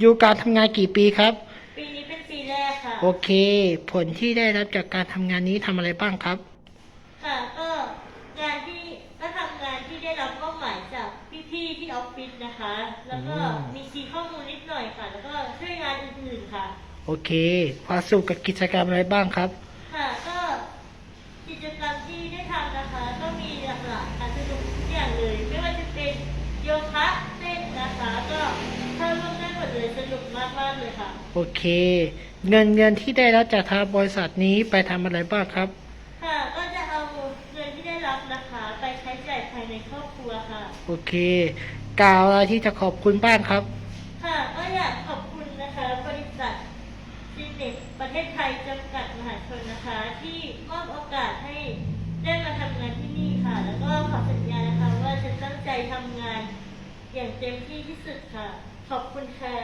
อยู่การทำงานกี่ปีครับ ปีนี้เป็นปีแรกค่ะ โอเค ผลที่ได้รับจากการทำงานนี้ทำอะไรบ้างครับ ค่ะก็งานที่ก็ทำงานที่ได้รับมอบหมายจากพี่ๆที่ออฟฟิศนะคะ แล้วก็มีคีย์ข้อมูลนิดหน่อยค่ะ แล้วก็ช่วยงานอื่นๆค่ะ โอเคความสุขกับกิจกรรมอะไรบ้างครับ ค่ะก็กิจกรรม ที่ได้ทำนะคะ ก็มีหลากหลายค่ะสนุกทุกอย่างเลย ไม่ว่าจะเป็นโยคะเต้นนะคะ ก็เข้าร่วมได้หมดเลยสนุกมากๆเลยค่ะ โอเค เงินเงินที่ได้รับจากทางบริษัทนี้ไปทำอะไรบ้างครับ ค่ะก็จะเอาเงินที่ได้รับนะคะ ไปใช้จ่ายภายในครอบครัวค่ะ โอเค กล่าวอะไรที่จะขอบคุณบ้างครับ ค่ะก็อยากขอบคุณนะคะ บริษัทซินเน็ตประเทศไทยจำกัดมหาชนนะคะที่มอบโอกาสให้ได้มาทำงานที่นี่ค่ะ แล้วก็ขอสัญญานะคะ ว่าจะตั้งใจทำงาน อย่างเต็มที่ที่สุดค่ะ ขอบคุณค่ะ